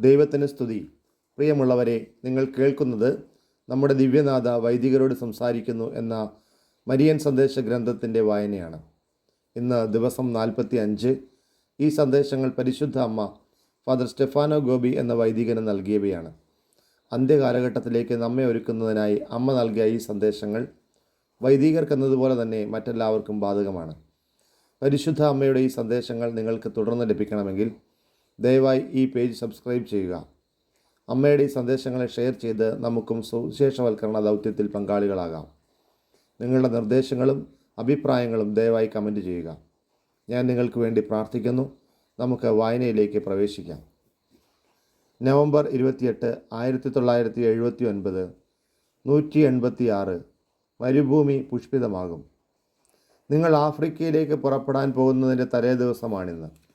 ദൈവത്തിന് സ്തുതി. പ്രിയമുള്ളവരെ നിങ്ങൾ കേൾക്കുന്നത് നമ്മുടെ ദിവ്യനാഥ വൈദികരോട് സംസാരിക്കുന്നു എന്ന മരിയൻ സന്ദേശ ഗ്രന്ഥത്തിന്റെ വായനയാണ്. ഇന്ന് ദിവസം നാൽപ്പത്തി അഞ്ച് ഈ സന്ദേശങ്ങൾ പരിശുദ്ധ അമ്മ ഫാദർ സ്റ്റെഫാനോ ഗോപി എന്ന വൈദികന് നൽകിയവയാണ്. അന്ത്യകാലഘട്ടത്തിലേക്ക് നമ്മെ ഒരുക്കുന്നതിനായി അമ്മ നൽകിയ ഈ സന്ദേശങ്ങൾ വൈദികർക്കെന്നതുപോലെ തന്നെ മറ്റെല്ലാവർക്കും ബാധകമാണ്. പരിശുദ്ധ അമ്മയുടെ ഈ സന്ദേശങ്ങൾ നിങ്ങൾക്ക് തുടർന്ന് ലഭിക്കണമെങ്കിൽ ദയവായി ഈ പേജ് സബ്സ്ക്രൈബ് ചെയ്യുക. അമ്മയുടെ ഈ സന്ദേശങ്ങളെ ഷെയർ ചെയ്ത് നമുക്കും സുവിശേഷവൽക്കരണ ദൗത്യത്തിൽ പങ്കാളികളാകാം. നിങ്ങളുടെ നിർദ്ദേശങ്ങളും അഭിപ്രായങ്ങളും ദയവായി കമന്റ് ചെയ്യുക. ഞാൻ നിങ്ങൾക്ക് വേണ്ടി പ്രാർത്ഥിക്കുന്നു. നമുക്ക് വായനയിലേക്ക് പ്രവേശിക്കാം. നവംബർ ഇരുപത്തിയെട്ട് ആയിരത്തി തൊള്ളായിരത്തി എഴുപത്തി ഒൻപത് നൂറ്റി എൺപത്തി ആറ് മരുഭൂമി പുഷ്പിതമാകും. നിങ്ങൾ ആഫ്രിക്കയിലേക്ക് പുറപ്പെടാൻ പോകുന്നതിന്റെ തലേ ദിവസമാണിന്ന്.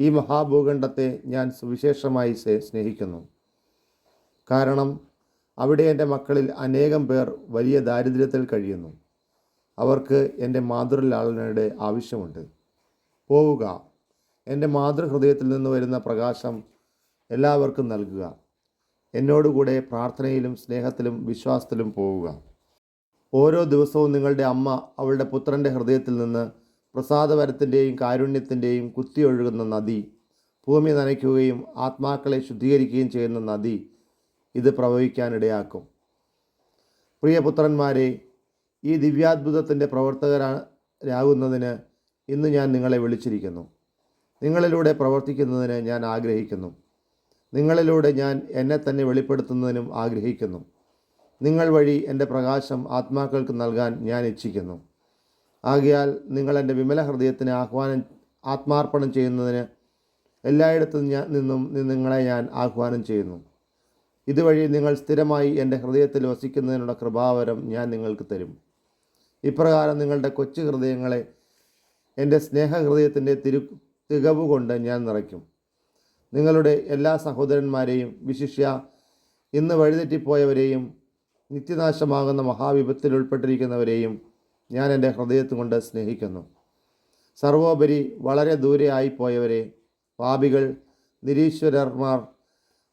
ഈ മഹാഭൂഖണ്ഡത്തെ ഞാൻ സുവിശേഷമായി സ്നേഹിക്കുന്നു. കാരണം അവിടെ എന്റെ മക്കളിൽ അനേകം പേർ വലിയ ദാരിദ്ര്യത്തിൽ കഴിയുന്നു. അവർക്ക് എന്റെ മാതൃലാളനയുടെ ആവശ്യമുണ്ട്. പോവുക. എന്റെ മാതൃഹൃദയത്തിൽ നിന്ന് വരുന്ന പ്രകാശം എല്ലാവർക്കും നൽകുക. എന്നോടുകൂടെ പ്രാർത്ഥനയിലും സ്നേഹത്തിലും വിശ്വാസത്തിലും പോവുക. ഓരോ ദിവസവും നിങ്ങളുടെ അമ്മ അവളുടെ പുത്രന്റെ ഹൃദയത്തിൽ നിന്ന് പ്രസാദവരത്തിന്റെയും കാരുണ്യത്തിന്റെയും കുത്തിയൊഴുകുന്ന നദി ഭൂമി നനയ്ക്കുകയും ആത്മാക്കളെ ശുദ്ധീകരിക്കുകയും ചെയ്യുന്ന നദി ഇത് പ്രവഹിക്കാനിടയാക്കും. പ്രിയപുത്രന്മാരെ ഈ ദിവ്യാത്ഭുതത്തിന്റെ പ്രവർത്തകരാകുന്നതിന് ഇന്ന് ഞാൻ നിങ്ങളെ വിളിച്ചിരിക്കുന്നു. നിങ്ങളിലൂടെ പ്രവർത്തിക്കുന്നതിന് ഞാൻ ആഗ്രഹിക്കുന്നു. നിങ്ങളിലൂടെ ഞാൻ എന്നെ തന്നെ വെളിപ്പെടുത്തുന്നതിനും ആഗ്രഹിക്കുന്നു. നിങ്ങൾ വഴി എന്റെ പ്രകാശം ആത്മാക്കൾക്ക് നൽകാൻ ഞാൻ ഇച്ഛിക്കുന്നു. ആകയാൽ നിങ്ങൾ എന്റെ വിമല ഹൃദയത്തിന് ആഹ്വാനം ആത്മാർപ്പണം ചെയ്യുന്നതിന് എല്ലായിടത്തും ഞാൻ നിന്നും നിങ്ങളെ ഞാൻ ആഹ്വാനം ചെയ്യുന്നു. ഇതുവഴി നിങ്ങൾ സ്ഥിരമായി എന്റെ ഹൃദയത്തിൽ വസിക്കുന്നതിനുള്ള കൃപാവരം ഞാൻ നിങ്ങൾക്ക് തരും. ഇപ്രകാരം നിങ്ങളുടെ കൊച്ചു ഹൃദയങ്ങളെ എന്റെ സ്നേഹഹൃദയത്തിന്റെ തിരു തികവ് കൊണ്ട് ഞാൻ നിറയ്ക്കും. നിങ്ങളുടെ എല്ലാ സഹോദരന്മാരെയും വിശിഷ്യ ഇന്ന് വഴിതെറ്റിപ്പോയവരെയും നിത്യനാശമാകുന്ന മഹാവിപത്തിൽ ഉൾപ്പെട്ടിരിക്കുന്നവരെയും ഞാൻ എന്റെ ഹൃദയത്തു കൊണ്ട് സ്നേഹിക്കുന്നു. സർവോപരി വളരെ ദൂരെ ആയിപ്പോയവരെ പാപികൾ നിരീശ്വരന്മാർ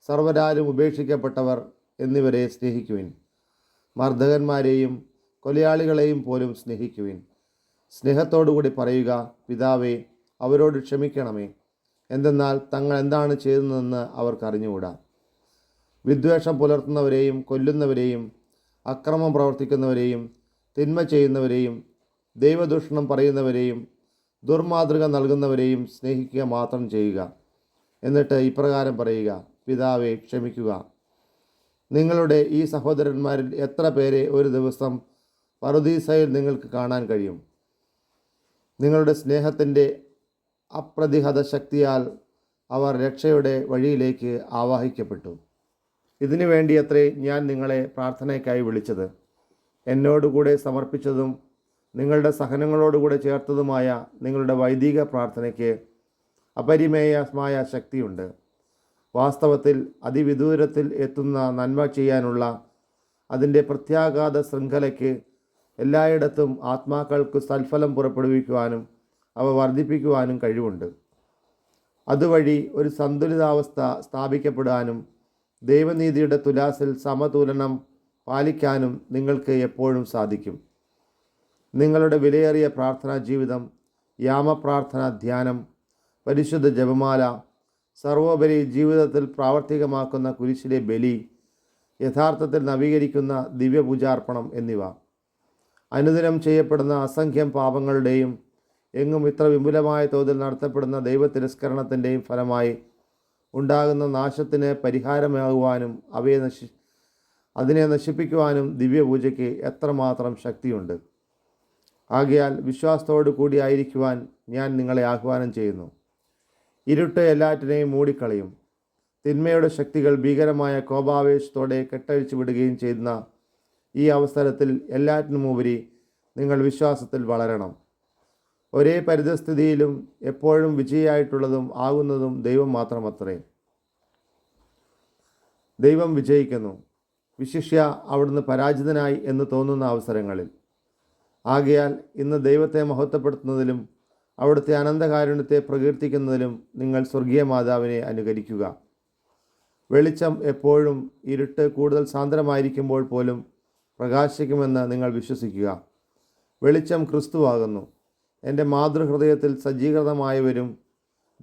സർവരാലും ഉപേക്ഷിക്കപ്പെട്ടവർ എന്നിവരെ സ്നേഹിക്കുവിൻ. മർദ്ദകന്മാരെയും കൊലയാളികളെയും പോലും സ്നേഹിക്കുവിൻ. സ്നേഹത്തോടുകൂടി പറയുക പിതാവേ അവരോട് ക്ഷമിക്കണമേ. എന്തെന്നാൽ തങ്ങൾ എന്താണ് ചെയ്യുന്നതെന്ന് അവർക്കറിഞ്ഞുകൂടാ വിദ്വേഷം പുലർത്തുന്നവരെയും കൊല്ലുന്നവരെയും അക്രമം പ്രവർത്തിക്കുന്നവരെയും തിന്മ ചെയ്യുന്നവരെയും ദൈവദൂഷണം പറയുന്നവരെയും ദുർമാതൃക നൽകുന്നവരെയും സ്നേഹിക്കുക മാത്രം ചെയ്യുക. എന്നിട്ട് ഇപ്രകാരം പറയുക പിതാവെ ക്ഷമിക്കുക. നിങ്ങളുടെ ഈ സഹോദരന്മാരിൽ എത്ര പേരെ ഒരു ദിവസം പറുദീസയിൽ നിങ്ങൾക്ക് കാണാൻ കഴിയും? നിങ്ങളുടെ സ്നേഹത്തിന്റെ അപ്രതിഹത ശക്തിയാൽ അവർ രക്ഷയുടെ വഴിയിലേക്ക് ആവാഹിക്കപ്പെട്ടു. ഇതിനു വേണ്ടിയത്രേ ഞാൻ നിങ്ങളെ പ്രാർത്ഥനയ്ക്കായി വിളിച്ചത്. എന്നോടുകൂടെ സമർപ്പിച്ചതും നിങ്ങളുടെ സഹനങ്ങളോടുകൂടെ ചേർത്തതുമായ നിങ്ങളുടെ വൈദിക പ്രാർത്ഥനയ്ക്ക് അപരിമേയമായ ശക്തിയുണ്ട്. വാസ്തവത്തിൽ അതിവിദൂരത്തിൽ എത്തുന്ന നന്മ ചെയ്യാനുള്ള അതിന്റെ പ്രത്യാഘാത ശൃംഖലയ്ക്ക് എല്ലായിടത്തും ആത്മാക്കൾക്ക് സൽഫലം പുറപ്പെടുവിക്കുവാനും അവ വർദ്ധിപ്പിക്കുവാനും കഴിവുണ്ട്. അതുവഴി ഒരു സന്തുലിതാവസ്ഥ സ്ഥാപിക്കപ്പെടാനും ദൈവനീതിയുടെ തുലാസിൽ സമതുലനം പാലിക്കാനും നിങ്ങൾക്ക് എപ്പോഴും സാധിക്കും. നിങ്ങളുടെ വിലയേറിയ പ്രാർത്ഥനാ ജീവിതം യാമപ്രാർത്ഥന ധ്യാനം പരിശുദ്ധ ജപമാല സർവോപരി ജീവിതത്തിൽ പ്രാവർത്തികമാക്കുന്ന കുരിശിലെ ബലി യഥാർത്ഥത്തിൽ നവീകരിക്കുന്ന ദിവ്യപൂജാർപ്പണം എന്നിവ. അനുദിനം ചെയ്യപ്പെടുന്ന അസംഖ്യം പാപങ്ങളുടെയും എങ്ങും ഇത്ര വിപുലമായ തോതിൽ നടത്തപ്പെടുന്ന ദൈവതിരസ്കരണത്തിന്റെയും ഫലമായി ഉണ്ടാകുന്ന നാശത്തിന് പരിഹാരമാകുവാനും അവയെ നശി അതിനെ നശിപ്പിക്കുവാനും ദിവ്യപൂജയ്ക്ക് എത്രമാത്രം ശക്തിയുണ്ട്. ആകയാൽ വിശ്വാസത്തോടു കൂടിയായിരിക്കുവാൻ ഞാൻ നിങ്ങളെ ആഹ്വാനം ചെയ്യുന്നു. ഇരുട്ട് എല്ലാറ്റിനെയും മൂടിക്കളയും. തിന്മയുടെ ശക്തികൾ ഭീകരമായ കോപാവേശത്തോടെ കെട്ടഴിച്ചു വിടുകയും ചെയ്യുന്ന ഈ അവസരത്തിൽ എല്ലാറ്റിനുമുപരി നിങ്ങൾ വിശ്വാസത്തിൽ വളരണം. ഒരേ പരിതസ്ഥിതിയിലും എപ്പോഴും വിജയിയായിട്ടുള്ളതും ആകുന്നതും ദൈവം മാത്രമത്രേ. ദൈവം വിജയിക്കുന്നു. വിശിഷ്യ അവിടുന്ന് പരാജിതനായി എന്ന് തോന്നുന്ന അവസരങ്ങളിൽ. ആകയാൽ ഇന്ന് ദൈവത്തെ മഹത്വപ്പെടുത്തുന്നതിലും അവിടുത്തെ അനന്തകാരുണ്യത്തെ പ്രകീർത്തിക്കുന്നതിലും നിങ്ങൾ സ്വർഗീയ മാതാവിനെ അനുകരിക്കുക. വെളിച്ചം എപ്പോഴും ഇരുട്ട് കൂടുതൽ സാന്ദ്രമായിരിക്കുമ്പോൾ പോലും പ്രകാശിക്കുമെന്ന് നിങ്ങൾ വിശ്വസിക്കുക. വെളിച്ചം ക്രിസ്തുവാകുന്നു. എന്റെ മാതൃഹൃദയത്തിൽ സജ്ജീകൃതമായവരും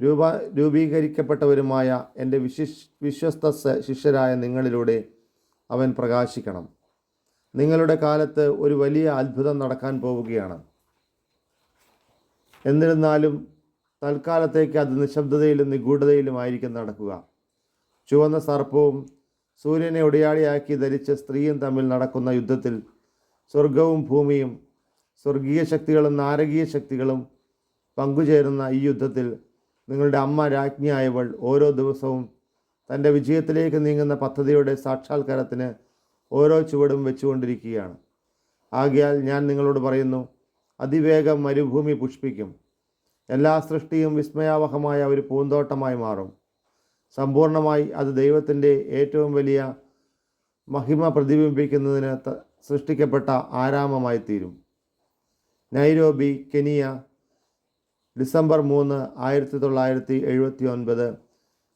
രൂപ രൂപീകരിക്കപ്പെട്ടവരുമായ എന്റെ വിശ്വസ്ത ശിഷ്യരായ നിങ്ങളിലൂടെ അവൻ പ്രകാശിക്കണം. നിങ്ങളുടെ കാലത്ത് ഒരു വലിയ അത്ഭുതം നടക്കാൻ പോവുകയാണ്. എന്നിരുന്നാലും തൽക്കാലത്തേക്ക് അത് നിശബ്ദതയിലും നിഗൂഢതയിലുമായിരിക്കും നടക്കുക. ചുവന്ന സർപ്പവും സൂര്യനെ ഒടിയാളിയാക്കി ധരിച്ച സ്ത്രീയും തമ്മിൽ നടക്കുന്ന യുദ്ധത്തിൽ സ്വർഗവും ഭൂമിയും സ്വർഗീയ ശക്തികളും നാരകീയ ശക്തികളും പങ്കുചേരുന്ന ഈ യുദ്ധത്തിൽ നിങ്ങളുടെ അമ്മ രാജ്ഞിയായവൾ ഓരോ ദിവസവും തന്റെ വിജയത്തിലേക്ക് നീങ്ങുന്ന പദ്ധതിയുടെ സാക്ഷാത്കാരത്തിന് ഓരോ ചുവടും വെച്ചുകൊണ്ടിരിക്കുകയാണ്. ആകയാൽ ഞാൻ നിങ്ങളോട് പറയുന്നു അതിവേഗം മരുഭൂമി പുഷ്പിക്കും. എല്ലാ സൃഷ്ടിയും വിസ്മയാവഹമായ ഒരു പൂന്തോട്ടമായി മാറും. സമ്പൂർണമായി അത് ദൈവത്തിന്റെ ഏറ്റവും വലിയ മഹിമ പ്രതിബിംബിക്കുന്നതിന് സൃഷ്ടിക്കപ്പെട്ട ആരാമമായി തീരും. നൈരോബി കെനിയ ഡിസംബർ മൂന്ന് ആയിരത്തി തൊള്ളായിരത്തി എഴുപത്തി ഒൻപത്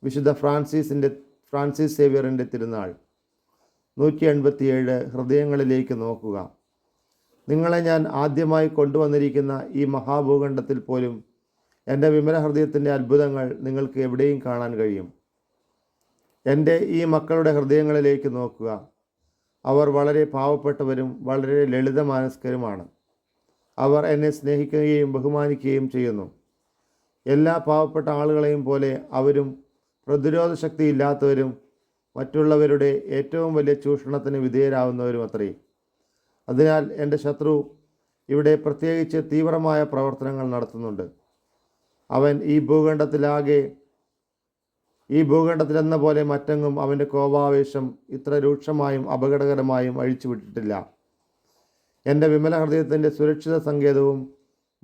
വിശുദ്ധ ഫ്രാൻസിസിന്റെ ഫ്രാൻസിസ് സേവിയറിന്റെ തിരുനാൾ. നൂറ്റി എൺപത്തിയേഴ് ഹൃദയങ്ങളിലേക്ക് നോക്കുക. നിങ്ങളെ ഞാൻ ആദ്യമായി കൊണ്ടുവന്നിരിക്കുന്ന ഈ മഹാഭൂഖണ്ഡത്തിൽ പോലും എന്റെ വിമല ഹൃദയത്തിന്റെ അത്ഭുതങ്ങൾ നിങ്ങൾക്ക് എവിടെയും കാണാൻ കഴിയും. എന്റെ ഈ മക്കളുടെ ഹൃദയങ്ങളിലേക്ക് നോക്കുക. അവർ വളരെ പാവപ്പെട്ടവരും വളരെ ലളിതമാനസ്കരുമാണ്. അവർ എന്നെ സ്നേഹിക്കുകയും ബഹുമാനിക്കുകയും ചെയ്യുന്നു. എല്ലാ പാവപ്പെട്ട ആളുകളെയും പോലെ അവരും പ്രതിരോധ ശക്തി ഇല്ലാത്തവരും മറ്റുള്ളവരുടെ ഏറ്റവും വലിയ ചൂഷണത്തിന് വിധേയരാകുന്നവരും അത്രയും അതിനാൽ എന്റെ ശത്രു ഇവിടെ പ്രത്യേകിച്ച് തീവ്രമായ പ്രവർത്തനങ്ങൾ നടത്തുന്നുണ്ട്. അവൻ ഈ ഭൂഖണ്ഡത്തിലാകെ ഈ ഭൂഖണ്ഡത്തിലെന്ന പോലെ മറ്റെങ്ങും അവന്റെ കോപാവേശം ഇത്ര രൂക്ഷമായും അപകടകരമായും അഴിച്ചുവിട്ടിട്ടില്ല. എന്റെ വിമല ഹൃദയത്തിന്റെ സുരക്ഷിത സങ്കേതവും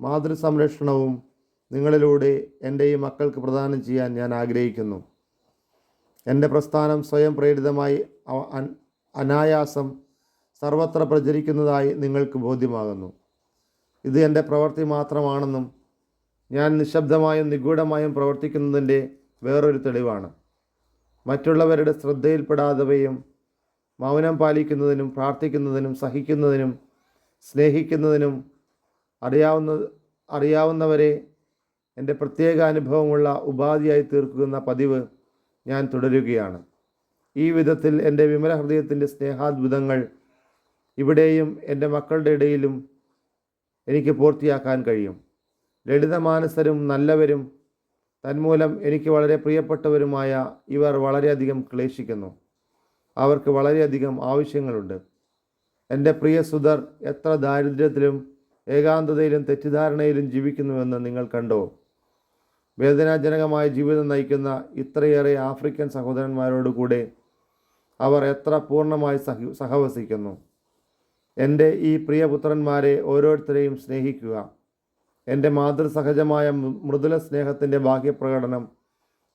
മാതൃസംരക്ഷണവും നിങ്ങളിലൂടെ എന്റെ ഈ മക്കൾക്ക് പ്രദാനം ചെയ്യാൻ ഞാൻ ആഗ്രഹിക്കുന്നു. എന്റെ പ്രസ്ഥാനം സ്വയം പ്രേരിതമായി അനായാസം സർവത്ര പ്രചരിക്കുന്നതായി നിങ്ങൾക്ക് ബോധ്യമാകുന്നു. ഇത് എന്റെ പ്രവൃത്തി മാത്രമാണെന്നും ഞാൻ നിശബ്ദമായും നിഗൂഢമായും പ്രവർത്തിക്കുന്നതിന്റെ വേറൊരു തെളിവാണ്. മറ്റുള്ളവരുടെ ശ്രദ്ധയിൽപ്പെടാതെയും മൗനം പാലിക്കുന്നതിനും പ്രാർത്ഥിക്കുന്നതിനും സഹിക്കുന്നതിനും സ്നേഹിക്കുന്നതിനും അറിയാവുന്ന അറിയാവുന്നവരെ എന്റെ പ്രത്യേക അനുഭവമുള്ള ഉപാധിയായി തീർക്കുന്ന പതിവ് ഞാൻ തുടരുകയാണ്. ഈ വിധത്തിൽ എന്റെ വിമല ഹൃദയത്തിന്റെ സ്നേഹാത്ഭുതങ്ങൾ ഇവിടെയും എന്റെ മക്കളുടെ ഇടയിലും എനിക്ക് പൂർത്തിയാക്കാൻ കഴിയും. ലളിതമാനസരും നല്ലവരും തന്മൂലം എനിക്ക് വളരെ പ്രിയപ്പെട്ടവരുമായ ഇവർ വളരെയധികം ക്ലേശിക്കുന്നു. അവർക്ക് വളരെയധികം ആവശ്യങ്ങളുണ്ട്. എന്റെ പ്രിയ സുധർ എത്ര ദാരിദ്ര്യത്തിലും ഏകാന്തതയിലും തെറ്റിദ്ധാരണയിലും ജീവിക്കുന്നുവെന്ന് നിങ്ങൾ കണ്ടോ? വേദനാജനകമായ ജീവിതം നയിക്കുന്ന ഇത്രയേറെ ആഫ്രിക്കൻ സഹോദരന്മാരോട് കൂടെ അവർ എത്ര പൂർണമായി സഹ സഹവസിക്കുന്നു. എന്റെ ഈ പ്രിയപുത്രന്മാരെ ഓരോരുത്തരെയും സ്നേഹിക്കുക. എന്റെ മാതൃസഹജമായ മൃദുല സ്നേഹത്തിന്റെ ബാഹ്യപ്രകടനം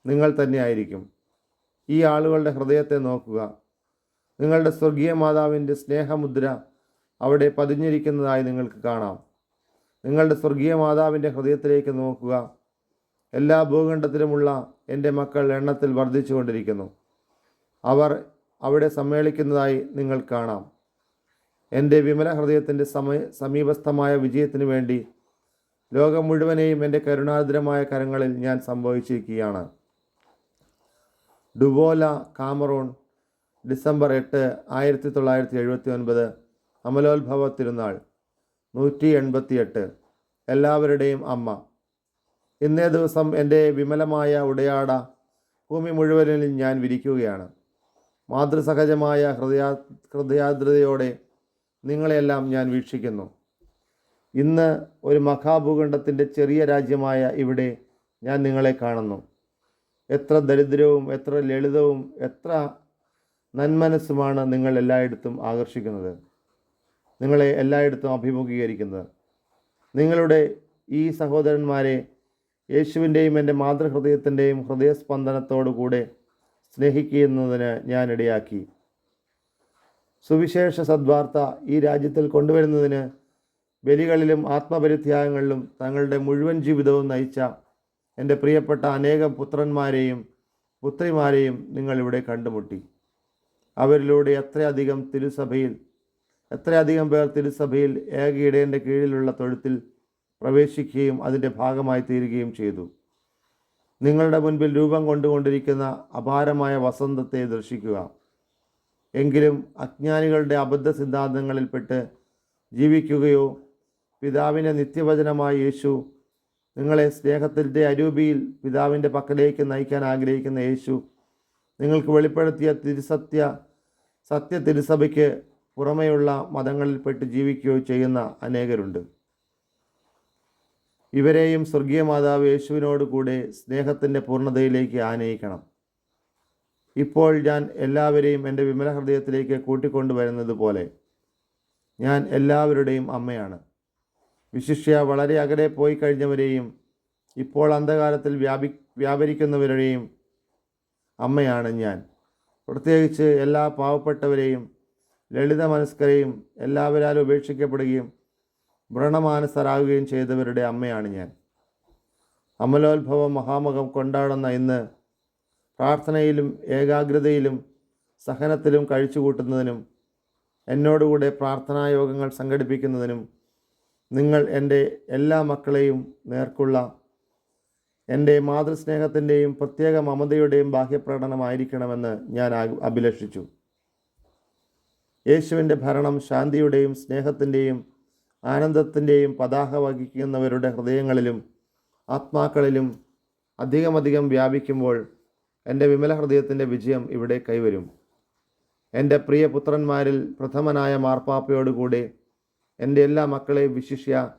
നിങ്ങൾ തന്നെയായിരിക്കും. ഈ ആളുകളുടെ ഹൃദയത്തെ നോക്കുക. നിങ്ങളുടെ സ്വർഗീയ മാതാവിന്റെ സ്നേഹമുദ്ര അവിടെ പതിഞ്ഞിരിക്കുന്നതായി നിങ്ങൾക്ക് കാണാം. നിങ്ങളുടെ സ്വർഗീയ മാതാവിന്റെ ഹൃദയത്തിലേക്ക് നോക്കുക. എല്ലാ ഭൂഖണ്ഡത്തിലുമുള്ള എന്റെ മക്കൾ എണ്ണത്തിൽ വർദ്ധിച്ചുകൊണ്ടിരിക്കുന്നു അവർ അവിടെ സമ്മേളിക്കുന്നതായി നിങ്ങൾ കാണാം. എന്റെ വിമല ഹൃദയത്തിന്റെ സമയ സമീപസ്ഥമായ വിജയത്തിനു വേണ്ടി ലോകം മുഴുവനെയും എന്റെ കരുണാർദ്രമായ കരങ്ങളിൽ ഞാൻ സംഭവിച്ചിരിക്കുകയാണ്. ഡുബോല കാമറൂൺ ഡിസംബർ എട്ട് ആയിരത്തി തൊള്ളായിരത്തി എഴുപത്തി ഒൻപത് അമലോത്ഭവ തിരുനാൾ നൂറ്റി എൺപത്തി എട്ട് എല്ലാവരുടെയും അമ്മ. ഇന്നേ ദിവസം എന്റെ വിമലമായ ഉടയാട ഭൂമി മുഴുവനിലും ഞാൻ വിരിക്കുകയാണ്. മാതൃസഹജമായ ഹൃദയാ ഹൃദയാദ്രതയോടെ നിങ്ങളെല്ലാം ഞാൻ വീക്ഷിക്കുന്നു. ഇന്ന് ഒരു മഹാഭൂഖണ്ഡത്തിന്റെ ചെറിയ രാജ്യമായ ഇവിടെ ഞാൻ നിങ്ങളെ കാണുന്നു. എത്ര ദരിദ്രവും എത്ര ലളിതവും എത്ര നന്മനസ്സുമാണ് നിങ്ങൾ എല്ലായിടത്തും ആകർഷിക്കുന്നത്. നിങ്ങളെ എല്ലായിടത്തും അഭിമുഖീകരിക്കുന്നത്. നിങ്ങളുടെ ഈ സഹോദരന്മാരെ യേശുവിന്റെയും എന്റെ മാതൃഹൃദയത്തിന്റെയും ഹൃദയസ്പന്ദനത്തോടു കൂടെ സ്നേഹിക്കുന്നതിന് ഞാനിടയാക്കി സുവിശേഷ സദ്വാർത്ത ഈ രാജ്യത്തിൽ കൊണ്ടുവരുന്നതിന് ബലികളിലും ആത്മപരിത്യാഗങ്ങളിലും തങ്ങളുടെ മുഴുവൻ ജീവിതവും നയിച്ച എന്റെ പ്രിയപ്പെട്ട അനേകം പുത്രന്മാരെയും പുത്രിമാരെയും നിങ്ങളിവിടെ കണ്ടുമുട്ടി. അവരിലൂടെ എത്രയധികം തിരുസഭയിൽ എത്രയധികം പേർ തിരുസഭയിൽ ഏകയിടേന്റെ കീഴിലുള്ള തൊഴുത്തിൽ പ്രവേശിക്കുകയും അതിന്റെ ഭാഗമായി തീരുകയും ചെയ്തു. നിങ്ങളുടെ മുൻപിൽ രൂപം കൊണ്ടുകൊണ്ടിരിക്കുന്ന അപാരമായ വസന്തത്തെ ദർശിക്കുക. എങ്കിലും അജ്ഞാനികളുടെ അബദ്ധ സിദ്ധാന്തങ്ങളിൽപ്പെട്ട് ജീവിക്കുകയോ പിതാവിന്റെ നിത്യവചനമായ യേശു നിങ്ങളെ സ്നേഹത്തിന്റെ അരൂപിയിൽ പിതാവിന്റെ പക്കലേക്ക് നയിക്കാൻ ആഗ്രഹിക്കുന്ന യേശു നിങ്ങൾക്ക് വെളിപ്പെടുത്തിയ തിരുസത്യ സത്യ തിരുസഭയ്ക്ക് പുറമെയുള്ള മതങ്ങളിൽപ്പെട്ട് ജീവിക്കുകയോ ചെയ്യുന്ന അനേകരുണ്ട്. ഇവരെയും സ്വർഗീയ മാതാവ് യേശുവിനോട് കൂടെ സ്നേഹത്തിന്റെ പൂർണതയിലേക്ക് ആനയിക്കണം. ഇപ്പോൾ ഞാൻ എല്ലാവരെയും എന്റെ വിമല ഹൃദയത്തിലേക്ക് കൂട്ടിക്കൊണ്ടുവരുന്നത് പോലെ ഞാൻ എല്ലാവരുടെയും അമ്മയാണ്. വിശിഷ്യ വളരെ അകലെ പോയി കഴിഞ്ഞവരെയും ഇപ്പോൾ അന്ധകാരത്തിൽ വ്യാപി വ്യാപരിക്കുന്നവരുടെയും അമ്മയാണ് ഞാൻ. പ്രത്യേകിച്ച് എല്ലാ പാവപ്പെട്ടവരെയും ലളിത മനസ്കരെയും എല്ലാവരാലും ഉപേക്ഷിക്കപ്പെടുകയും വ്രണമാനസരാകുകയും ചെയ്തവരുടെ അമ്മയാണ് ഞാൻ. അമലോത്ഭവ മഹാമുഖം കൊണ്ടാടുന്ന ഇന്ന് പ്രാർത്ഥനയിലും ഏകാഗ്രതയിലും സഹനത്തിലും കഴിച്ചുകൂട്ടുന്നതിനും എന്നോടുകൂടെ പ്രാർത്ഥനാ യോഗങ്ങൾ സംഘടിപ്പിക്കുന്നതിനും നിങ്ങൾ എന്റെ എല്ലാ മക്കളെയും നേർക്കുള്ള എന്റെ മാതൃസ്നേഹത്തിന്റെയും പ്രത്യേക മമതയുടെയും ബാഹ്യപ്രകടനമായിരിക്കണമെന്ന് ഞാൻ അഭിലഷിച്ചു. യേശുവിന്റെ ഭരണം ശാന്തിയുടെയും സ്നേഹത്തിന്റെയും ആനന്ദത്തിന്റെയും പതാക വഹിക്കുന്നവരുടെ ഹൃദയങ്ങളിലും ആത്മാക്കളിലും അധികമധികം വ്യാപിക്കുമ്പോൾ എന്റെ വിമല ഹൃദയത്തിന്റെ വിജയം ഇവിടെ കൈവരും. എന്റെ പ്രിയ പുത്രന്മാരിൽ പ്രഥമനായ മാർപ്പാപ്പയോടുകൂടെ എന്റെ എല്ലാ മക്കളെ വിശിഷ്യ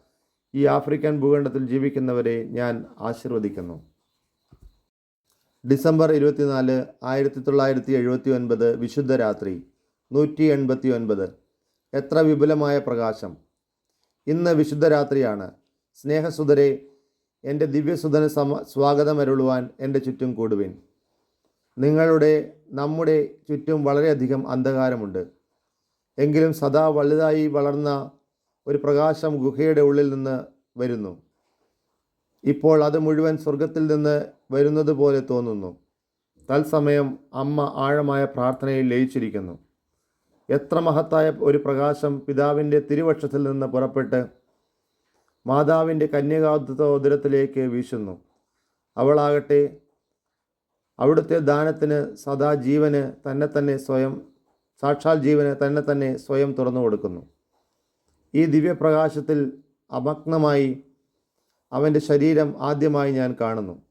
ഈ ആഫ്രിക്കൻ ഭൂഖണ്ഡത്തിൽ ജീവിക്കുന്നവരെ ഞാൻ ആശീർവദിക്കുന്നു. ഡിസംബർ ഇരുപത്തിനാല് ആയിരത്തി തൊള്ളായിരത്തി എഴുപത്തി ഒൻപത് വിശുദ്ധ രാത്രി നൂറ്റി എൺപത്തി ഒൻപത് എത്ര വിപുലമായ പ്രകാശം. ഇന്ന് വിശുദ്ധ രാത്രിയാണ് സ്നേഹസുതരെ എന്റെ ദിവ്യസുതന് സമ സ്വാഗതം അരുളുവാൻ എന്റെ ചുറ്റും കൂടുവിൻ. നിങ്ങളുടെ നമ്മുടെ ചുറ്റും വളരെയധികം അന്ധകാരമുണ്ട്. എങ്കിലും സദാ വലുതായി വളർന്ന ഒരു പ്രകാശം ഗുഹയുടെ ഉള്ളിൽ നിന്ന് വരുന്നു. ഇപ്പോൾ അത് മുഴുവൻ സ്വർഗത്തിൽ നിന്ന് വരുന്നത് പോലെ തോന്നുന്നു. തത്സമയം അമ്മ ആഴമായ പ്രാർത്ഥനയിൽ ലയിച്ചിരിക്കുന്നു. എത്ര മഹത്തായ ഒരു പ്രകാശം പിതാവിന്റെ തിരുവക്ഷത്തിൽ നിന്ന് പുറപ്പെട്ട് മാതാവിന്റെ കന്യകാദുരത്തിലേക്ക് വീശുന്നു. അവളാകട്ടെ അവിടുത്തെ ദാനത്തിന് സദാ ജീവന് തന്നെ തന്നെ സ്വയം സാക്ഷാൽ ജീവന് തന്നെ തന്നെ സ്വയം തുറന്നു കൊടുക്കുന്നു. ഈ ദിവ്യപ്രകാശത്തിൽ അമഗ്നമായി അവന്റെ ശരീരം ആദ്യമായി ഞാൻ കാണുന്നു.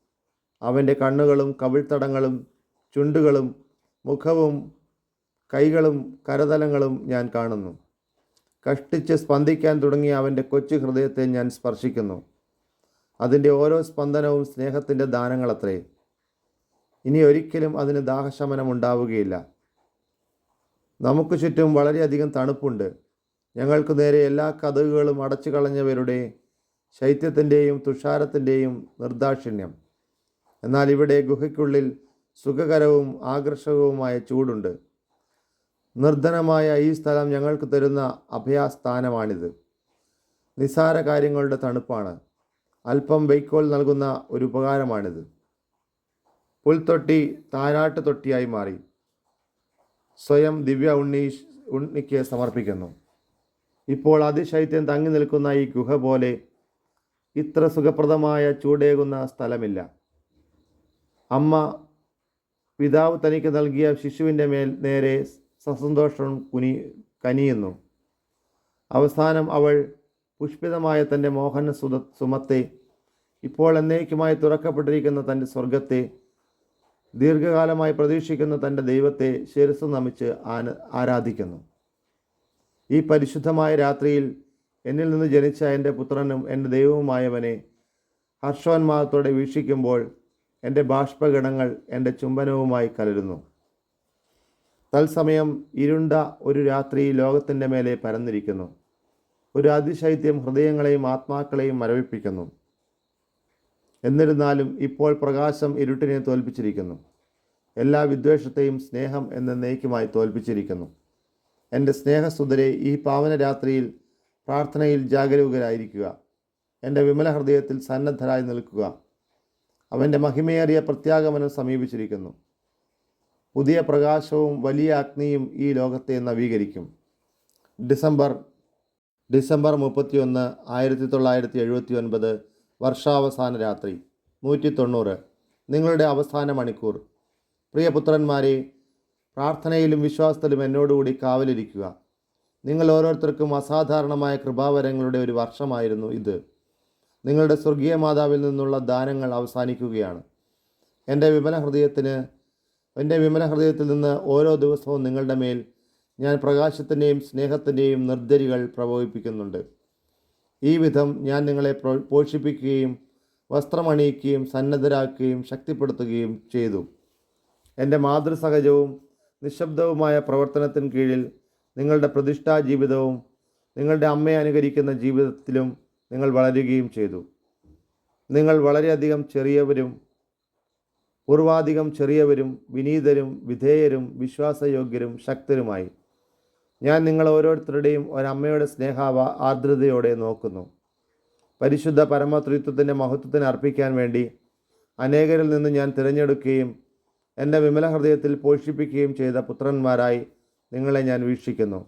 അവന്റെ കണ്ണുകളും കവിൾത്തടങ്ങളും ചുണ്ടുകളും മുഖവും കൈകളും കരതലങ്ങളും ഞാൻ കാണുന്നു. കഷ്ടിച്ച് സ്പന്ദിക്കാൻ തുടങ്ങിയ അവന്റെ കൊച്ചു ഹൃദയത്തെ ഞാൻ സ്പർശിക്കുന്നു. അതിന്റെ ഓരോ സ്പന്ദനവും സ്നേഹത്തിന്റെ ദാനങ്ങളത്രേ. ഇനി ഒരിക്കലും അതിന് ദാഹശമനം ഉണ്ടാവുകയില്ല. നമുക്ക് ചുറ്റും വളരെയധികം തണുപ്പുണ്ട്. ഞങ്ങൾക്ക് നേരെ എല്ലാ കഥകുകളും അടച്ചു കളഞ്ഞവരുടെ ശൈത്യത്തിന്റെയും തുഷാരത്തിന്റെയും നിർദാക്ഷിണ്യം. എന്നാൽ ഇവിടെ ഗുഹയ്ക്കുള്ളിൽ സുഖകരവും ആകർഷകവുമായ ചൂടുണ്ട്. നിർധനമായ ഈ സ്ഥലം ഞങ്ങൾക്ക് തരുന്ന അഭയസ്ഥാനമാണിത്. നിസ്സാര കാര്യങ്ങളുടെ തണുപ്പാണ്. അല്പം വൈക്കോൽ നൽകുന്ന ഒരു ഉപകാരമാണിത്. പുൽത്തൊട്ടി താരാട്ട് തൊട്ടിയായി മാറി. സ്വയം ദിവ്യ ഉണ്ണി ഉണ്ണിക്ക് സമർപ്പിക്കുന്നു. ഇപ്പോൾ അതിശൈത്യം തങ്ങി നിൽക്കുന്ന ഈ ഗുഹ പോലെ ഇത്ര സുഖപ്രദമായ ചൂടേകുന്ന സ്ഥലമില്ല. അമ്മ പിതാവ് തനിക്ക് നൽകിയ ശിശുവിന്റെ മേൽ നേരെ സസന്തോഷം കുനി കനിയുന്നു. അവസാനം അവൾ പുഷ്പിതമായ തന്റെ മോഹന സുത സുമത്തെ ഇപ്പോൾ എന്നേക്കുമായി തുറക്കപ്പെട്ടിരിക്കുന്ന തന്റെ സ്വർഗത്തെ ദീർഘകാലമായി പ്രതീക്ഷിക്കുന്ന തന്റെ ദൈവത്തെ ശിരസ് നമിച്ച് ആന ആരാധിക്കുന്നു. ഈ പരിശുദ്ധമായ രാത്രിയിൽ എന്നിൽ നിന്ന് ജനിച്ച എന്റെ പുത്രനും എന്റെ ദൈവവുമായവനെ ഹർഷോന്മാദത്തോടെ വീക്ഷിക്കുമ്പോൾ എന്റെ ബാഷ്പഗണങ്ങൾ എന്റെ ചുംബനവുമായി കലരുന്നു. തത്സമയം ഇരുണ്ട ഒരു രാത്രി ലോകത്തിന്റെ മേലെ പരന്നിരിക്കുന്നു. ഒരു അതിശൈത്യം ഹൃദയങ്ങളെയും ആത്മാക്കളെയും മരവിപ്പിക്കുന്നു. എന്നിരുന്നാലും ഇപ്പോൾ പ്രകാശം ഇരുട്ടിനെ തോൽപ്പിച്ചിരിക്കുന്നു. എല്ലാ വിദ്വേഷത്തെയും സ്നേഹം എന്ന നെയ്ക്കുമായി തോൽപ്പിച്ചിരിക്കുന്നു. എന്റെ സ്നേഹസുതരെ ഈ പാവന രാത്രിയിൽ പ്രാർത്ഥനയിൽ ജാഗരൂകരായിരിക്കുക. എന്റെ വിമല ഹൃദയത്തിൽ സന്നദ്ധരായി നിൽക്കുക. അവന്റെ മഹിമയേറിയ പ്രത്യാഗമനം സമീപിച്ചിരിക്കുന്നു. പുതിയ പ്രകാശവും വലിയ അഗ്നിയും ഈ ലോകത്തെ നവീകരിക്കും. ഡിസംബർ ഡിസംബർ മുപ്പത്തിയൊന്ന് ആയിരത്തി തൊള്ളായിരത്തി എഴുപത്തി ഒൻപത് വർഷാവസാന രാത്രി നൂറ്റി തൊണ്ണൂറ് നിങ്ങളുടെ അവസാന മണിക്കൂർ. പ്രിയപുത്രന്മാരെ പ്രാർത്ഥനയിലും വിശ്വാസത്തിലും എന്നോടുകൂടി കാവലിരിക്കുക. നിങ്ങൾ ഓരോരുത്തർക്കും അസാധാരണമായ കൃപാവരങ്ങളുടെ ഒരു വർഷമായിരുന്നു ഇത്. നിങ്ങളുടെ സ്വർഗീയ മാതാവിൽ നിന്നുള്ള ദാനങ്ങൾ അവസാനിക്കുകയാണ്. എന്റെ വിമല ഹൃദയത്തിന് എന്റെ വിമല ഹൃദയത്തിൽ നിന്ന് ഓരോ ദിവസവും നിങ്ങളുടെ മേൽ ഞാൻ പ്രകാശത്തിന്റെയും സ്നേഹത്തിന്റെയും നിർദ്ധരികൾ പ്രവഹിപ്പിക്കുന്നുണ്ട്. ഈ വിധം ഞാൻ നിങ്ങളെ പോഷിപ്പിക്കുകയും വസ്ത്രമണിയിക്കുകയും സന്നദ്ധരാക്കുകയും ശക്തിപ്പെടുത്തുകയും ചെയ്തു. എന്റെ മാതൃസഹജവും നിശബ്ദവുമായ പ്രവർത്തനത്തിന് കീഴിൽ നിങ്ങളുടെ പ്രതിഷ്ഠാ ജീവിതവും നിങ്ങളുടെ അമ്മയെ അനുകരിക്കുന്ന ജീവിതത്തിലും നിങ്ങൾ വളരുകയും ചെയ്തു. നിങ്ങൾ വളരെയധികം ചെറിയവരും പൂർവാധികം ചെറിയവരും വിനീതരും വിധേയരും വിശ്വാസയോഗ്യരും ശക്തരുമായി. ഞാൻ നിങ്ങൾ ഓരോരുത്തരുടെയും ഒരമ്മയുടെ സ്നേഹാവ ആർദ്രതയോടെ നോക്കുന്നു. പരിശുദ്ധ പരമത്രിത്വത്തിന്റെ മഹത്വത്തിന് അർപ്പിക്കാൻ വേണ്ടി അനേകരിൽ നിന്ന് ഞാൻ തിരഞ്ഞെടുക്കുകയും എന്റെ വിമല ഹൃദയത്തിൽ പോഷിപ്പിക്കുകയും ചെയ്ത പുത്രന്മാരായി നിങ്ങളെ ഞാൻ വീക്ഷിക്കുന്നു.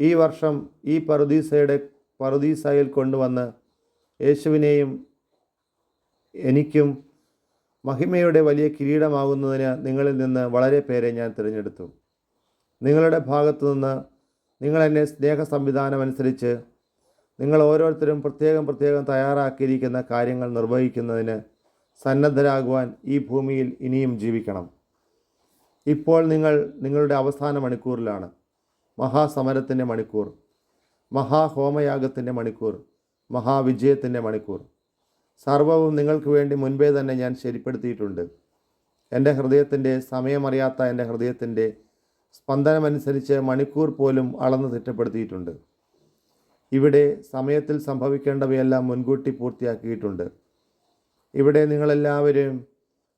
ഈ വർഷം ഈ പറുദീസയുടെ പറുദീസയിൽ കൊണ്ടുവന്ന് യേശുവിനെയും എനിക്കും മഹിമയുടെ വലിയ കിരീടമാകുന്നതിന് നിങ്ങളിൽ നിന്ന് വളരെ പേരെ ഞാൻ തിരഞ്ഞെടുത്തു. നിങ്ങളുടെ ഭാഗത്തു നിന്ന് നിങ്ങളെന്നെ സ്നേഹ സംവിധാനം അനുസരിച്ച് നിങ്ങൾ ഓരോരുത്തരും പ്രത്യേകം പ്രത്യേകം തയ്യാറാക്കിയിരിക്കുന്ന കാര്യങ്ങൾ നിർവഹിക്കുന്നതിന് സന്നദ്ധരാകുവാൻ ഈ ഭൂമിയിൽ ഇനിയും ജീവിക്കണം. ഇപ്പോൾ നിങ്ങൾ നിങ്ങളുടെ അവസാന മണിക്കൂറിലാണ്. മഹാസമരത്തിന്റെ മണിക്കൂർ. മഹാഹോമയാഗത്തിന്റെ മണിക്കൂർ. മഹാവിജയത്തിന്റെ മണിക്കൂർ. സർവവും നിങ്ങൾക്ക് വേണ്ടി മുൻപേ തന്നെ ഞാൻ ശരിപ്പെടുത്തിയിട്ടുണ്ട്. എന്റെ ഹൃദയത്തിന്റെ സമയമറിയാത്ത എന്റെ ഹൃദയത്തിന്റെ സ്പന്ദനമനുസരിച്ച് മണിക്കൂർ പോലും അളന്ന് തിട്ടപ്പെടുത്തിയിട്ടുണ്ട്. ഇവിടെ സമയത്തിൽ സംഭവിക്കേണ്ടവയെല്ലാം മുൻകൂട്ടി പൂർത്തിയാക്കിയിട്ടുണ്ട്. ഇവിടെ നിങ്ങളെല്ലാവരും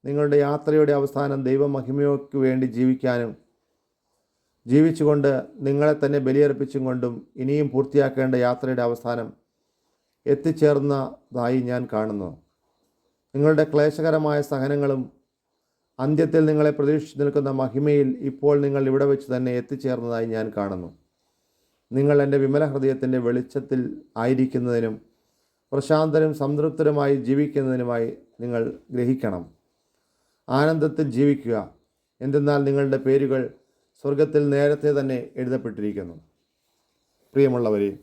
നിങ്ങളുടെ യാത്രയുടെ അവസാനം ദൈവമഹിമയ്ക്ക് വേണ്ടി ജീവിക്കാനും ജീവിച്ചുകൊണ്ട് നിങ്ങളെ തന്നെ ബലിയർപ്പിച്ചും കൊണ്ടും ഇനിയും പൂർത്തിയാക്കേണ്ട യാത്രയുടെ അവസാനം എത്തിച്ചേർന്നതായി ഞാൻ കാണുന്നു. നിങ്ങളുടെ ക്ലേശകരമായ സഹനങ്ങളും അന്ത്യത്തിൽ നിങ്ങളെ പ്രതീക്ഷിച്ച് നിൽക്കുന്ന മഹിമയിൽ ഇപ്പോൾ നിങ്ങൾ ഇവിടെ വെച്ച് തന്നെ എത്തിച്ചേർന്നതായി ഞാൻ കാണുന്നു. നിങ്ങൾ എന്റെ വിമല ഹൃദയത്തിന്റെ വെളിച്ചത്തിൽ ആയിരിക്കുന്നതിനും പ്രശാന്തരും സംതൃപ്തരുമായി ജീവിക്കുന്നതിനുമായി നിങ്ങൾ ഗ്രഹിക്കണം. ആനന്ദത്തിൽ ജീവിക്കുക. എന്തെന്നാൽ നിങ്ങളുടെ പേരുകൾ സ്വർഗത്തിൽ നേരത്തെ തന്നെ എഴുതപ്പെട്ടിരിക്കുന്നു. പ്രിയമുള്ളവരെ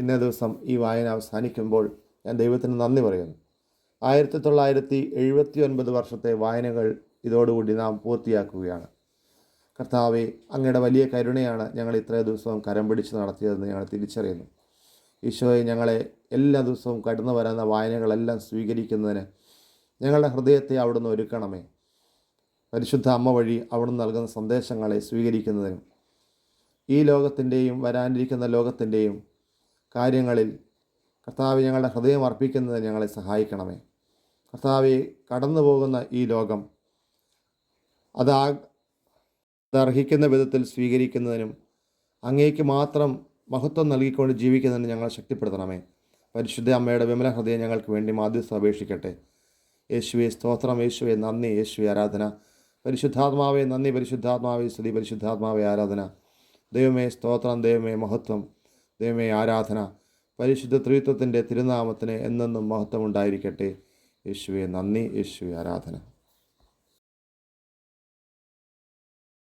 ഇന്നേ ദിവസം ഈ വായന അവസാനിക്കുമ്പോൾ ഞാൻ ദൈവത്തിന് നന്ദി പറയുന്നു. ആയിരത്തി തൊള്ളായിരത്തി എഴുപത്തി ഒൻപത് വർഷത്തെ വായനകൾ ഇതോടുകൂടി നാം പൂർത്തിയാക്കുകയാണ്. കർത്താവെ അങ്ങയുടെ വലിയ കരുണയാണ് ഞങ്ങൾ ഇത്രയും ദിവസവും കരം പിടിച്ച് നടത്തിയതെന്ന് ഞങ്ങൾ തിരിച്ചറിയുന്നു. ഈശോയെ ഞങ്ങളെ എല്ലാ ദിവസവും കടന്നു വരുന്ന വായനകളെല്ലാം സ്വീകരിക്കുന്നതിന് ഞങ്ങളുടെ ഹൃദയത്തെ അവിടുന്ന് ഒരുക്കണമേ. പരിശുദ്ധ അമ്മ വഴി അവിടുന്ന് നൽകുന്ന സന്ദേശങ്ങളെ സ്വീകരിക്കുന്നതിനും ഈ ലോകത്തിന്റെയും വരാനിരിക്കുന്ന ലോകത്തിന്റെയും കാര്യങ്ങളിൽ കർത്താവ് ഞങ്ങളുടെ ഹൃദയം അർപ്പിക്കുന്നതിന് ഞങ്ങളെ സഹായിക്കണമേ. കർത്താവെ കടന്നു പോകുന്ന ഈ ലോകം അത് അതർഹിക്കുന്ന വിധത്തിൽ സ്വീകരിക്കുന്നതിനും അങ്ങേക്ക് മാത്രം മഹത്വം നൽകിക്കൊണ്ട് ജീവിക്കുന്നതിന് ഞങ്ങളെ ശക്തിപ്പെടുത്തണമേ. പരിശുദ്ധ അമ്മയുടെ വിമല ഹൃദയം ഞങ്ങൾക്ക് വേണ്ടി മാധ്യസ്ഥ അപേക്ഷിക്കട്ടെ. യേശുവെ സ്തോത്രം യേശുവെ നന്ദി യേശുവെ ആരാധന. പരിശുദ്ധാത്മാവെ നന്ദി പരിശുദ്ധാത്മാവെ സ്തുതി പരിശുദ്ധാത്മാവെ ആരാധന. ദൈവമേ സ്തോത്രം ദൈവമേ മഹത്വം. ദൈവമേ ആരാധന പരിശുദ്ധ ത്രിത്വത്തിന്റെ തിരുനാമത്തിന് എന്നെന്നും മഹത്വമുണ്ടായിരിക്കട്ടെ. യേശുവെ നന്ദി. യേശുവെ ആരാധന.